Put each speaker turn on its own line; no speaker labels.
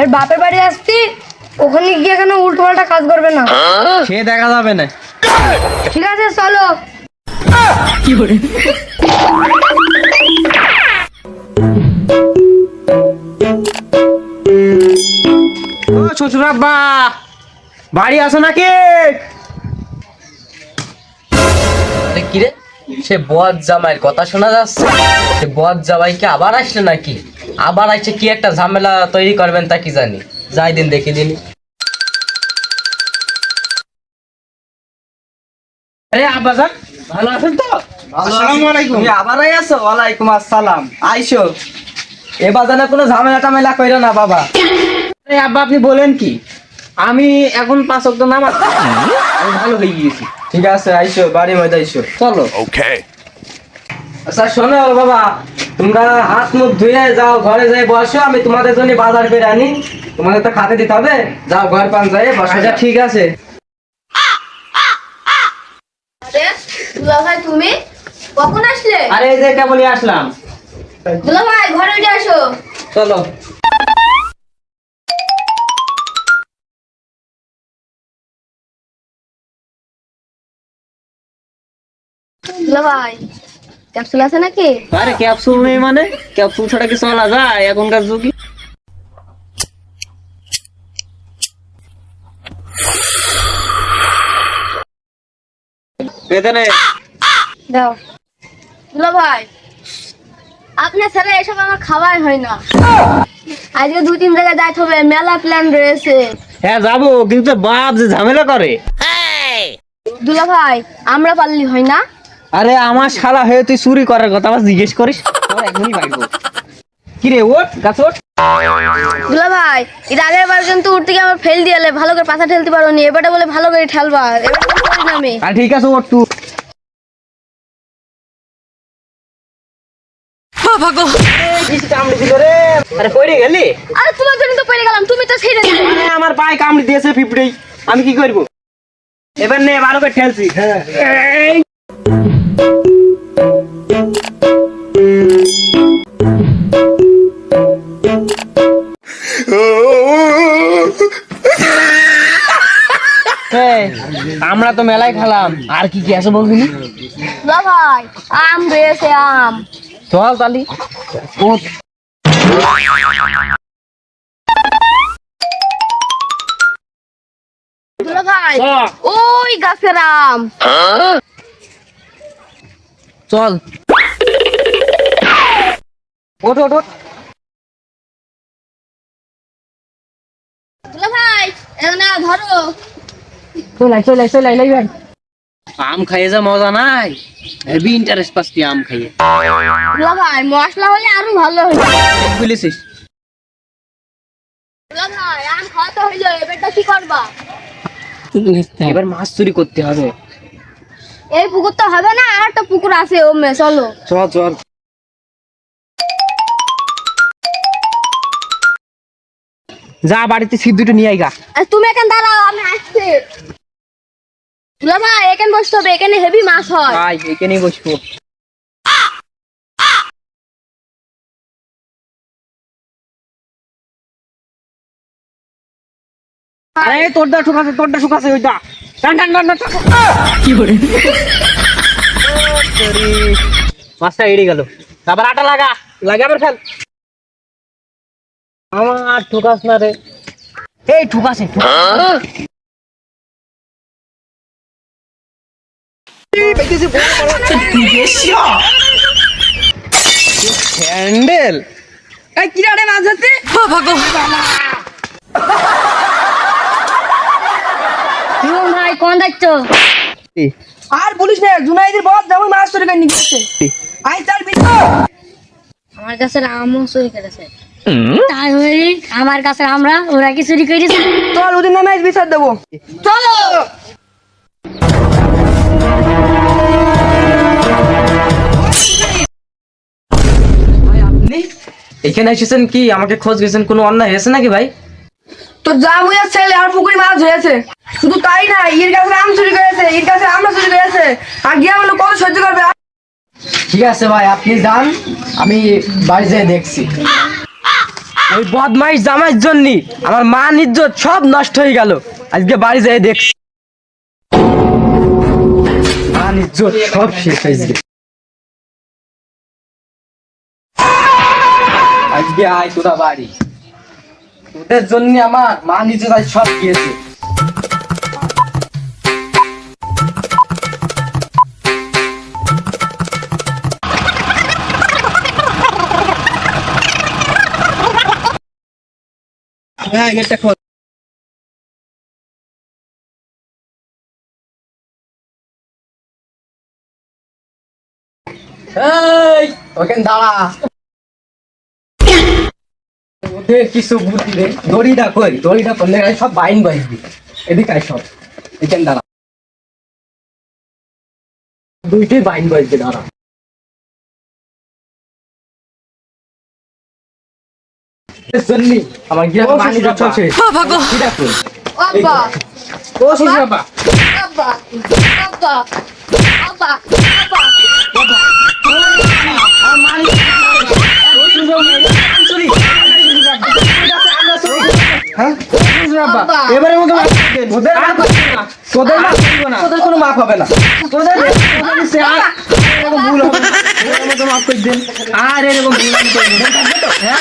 এর বাপের বাড়ি আসতি ওখানে গিয়ে কেন উল্টো পাল্টা কাজ করবে না?
সে দেখা যাবে না।
ঠিক আছে চলো।
ও শ্বশুর আব্বা বাড়ি আসো নাকি?
কিরে সে বদ জামাইয়ের কথা শোনা যাচ্ছে। সে বদ জামাইকে আবার আসলে নাকি? আবার আসছে কি একটা ঝামেলা তৈরি করবেন তা কি জানি। যাই দিন দেখি দিন।
আরে ভালো আছেন তো? আসসালামু আলাইকুম।
তুমি আবার আছো? ওয়ালাইকুম আসসালাম। আইসো। কোনো ঝামেলা টামেলা কইরো না বাবা।
আরে আব্বা আপনি বলেন কি? আমি এখন পাঁচ অক্ট নামাজ আমি ভালো হয়ে গিয়েছি।
ঠিক আছে আইসো বাড়ির মধ্যে আইসো।
চলো।
Okay.
আচ্ছা শোনো বাবা তোমরা হাত মুখ ধুয়ে যাও ঘরে যাই বসো আমি তোমাদের জন্য বাজার করে আনি। তোমাদের তো খাতে দিতে হবে। যাও ঘর পান যাই বসো
যা ঠিক আছে।
তুমি কখন আসলে?
আরে এই যে কেবলই আসলাম।
দুলা ভাই ঘরে উঠে আসো।
চলো।
দুলা ভাই ক্যাপসুল আছে নাকি?
আরে ক্যাপসুল নেই মানে? ক্যাপসুল ছাড়া কি চলা যায় এখনকার যুগে? বেদনে
দাও। দুলা ভাই আপনার ছেলে এসব আমার খাওয়াই হয় না। আজকে দু তিন জায়গায় যাইতে হবে মেলা প্ল্যান রয়েছে।
হ্যাঁ যাব কিন্তু বাপ যে ঝামেলা করে।
দুলা ভাই আমরা পারলি হয় না?
আরে আমার শালা হয়ে তুই চুরি করার কথা আবার জিজ্ঞেস করিস? তোর এখনই বাইরবো কি রে ওঠ গাছ ওঠ।
দুলা ভাই এর আগের বার কিন্তু উঠতে গিয়ে আমার ফেল দিয়ালে ভালো করে পাতা ঠেলতে পারো নি এবারটা বলে ভালো করে ঠেলবা এবার করি আমি।
আর ঠিক আছে ওঠ তুই। কামড়ি দিল রে? আরে কইরে গেলি?
আরে তোমার জন্য তো পড়ে গেলাম তুমি তো ছেড়ে দিলে।
আমার পায়ে কামড়ি দিয়েছে পিঁপড়েই আমি কি করব? এবার নে ভালো করে ঠেলছি। আমরা তো মেলায় খেলাম। আর কি কি আছে বলবি?
ভাই আম রয়েছে আম।
চল তালি।
ওই গাছের আম।
চল। ওঠ ওঠ ওঠ।
ভাই না ধরো।
চলাই চলাই চলাই লাই ভাই আম খাইয়ে যা মজা নাই। হেভি ইন্টারেস্ট পাচ্ছি আম খাইয়ে।
ভাই মশলা হলে আরও ভালো হইতো
বলেছিস
ভাই আম হইল এবারটা কি করবা?
এবার মাছ চুরি করতে হবে।
এই পুকুর তো হবে না আর একটা পুকুর আছে ও মে চলো।
চল চল। যা বাড়িতে সিদ্ধুটা নিয়ে আইগা
তুমি এখানে দাঁড়াও আমি আসছি। দুলা ভাই এখানে বসতে হবে এখানে হেভি মাছ হয়।
আয় এখানেই বসবো। আরে তোরটা শুকাছে তোরটা শুকাছে ওইটা টান টান টান টান কি করে? মাছটা এড়ে গেল। তারপর আটা লাগা লাগা আবার ফেল। আমার ঠুকাস না রে। এই ঠুকাছে হ্যান্ডেল এই কি রে মাছ আছে
ভাই কোন যাচ্ছ?
আর বলিস না জুনাইদের বস যেমন মাছ চুরি করে নিয়ে গেছে আই চাল
আমার কাছে আমও চুরি করেছে তাই আমার কাছে আমরা ওরা কি চুরি করেছে
চল ওদের নামে বিচার দেবো।
চলো!
এখানে এসেছেন কি? আমাকে খোঁজ গেছেন কোনো অন্যায় হয়েছে নাকি ভাই?
তো যা মুইয়া ছেলে আর পুকুরি মাছ হয়েছে শুধু তাই না এর কাছে আম চুরি করেছে এর কাছে আমরা চুরি করেছে। আর গিয়া আমরা কত সহ্য করবে?
ঠিক আছে ভাই আপনি যান আমি বাড়ি যেয়ে দেখছি। ওই বদমাইশ জামাইয়ের জন্য আমার মান ইজ্জত সব নষ্ট হয়ে গেল। আজকে বাড়ি যাই দেখছি মান ইজ্জত সব শেষ হয়েছে আজকে আয় তোরা বাড়ি। তোদের জন্য আমার মান ইজ্জত আজ সব গিয়েছে হ্যাঁ গেটটা খোল। এই, ওখানে দাঁড়া। ওদের কিছু রে দড়িটা কই দড়িটা করলে সব বাইন বাজবি। এদিকে সব। এখানে দাঁড়া। দুইটাই বাইন বাজবে, দাঁড়া। এর আমার গিয়া মানি চলছে কিটা কই
আব্বা।
ও শ্বশুর আব্বা।
আব্বা। আব্বা। আব্বা। আব্বা।
হ্যাঁ? আব্বা। এবারে মতো মাফ।
তোদের
আর
তোদের
আর করব না।
তোদের কোনো মাপ হবে না
তোদের সে আর এরকম ভুল হবে না। এবারের মতো মাফ করে দেন। আর এরকম ভুল আমি করব না। হ্যাঁ?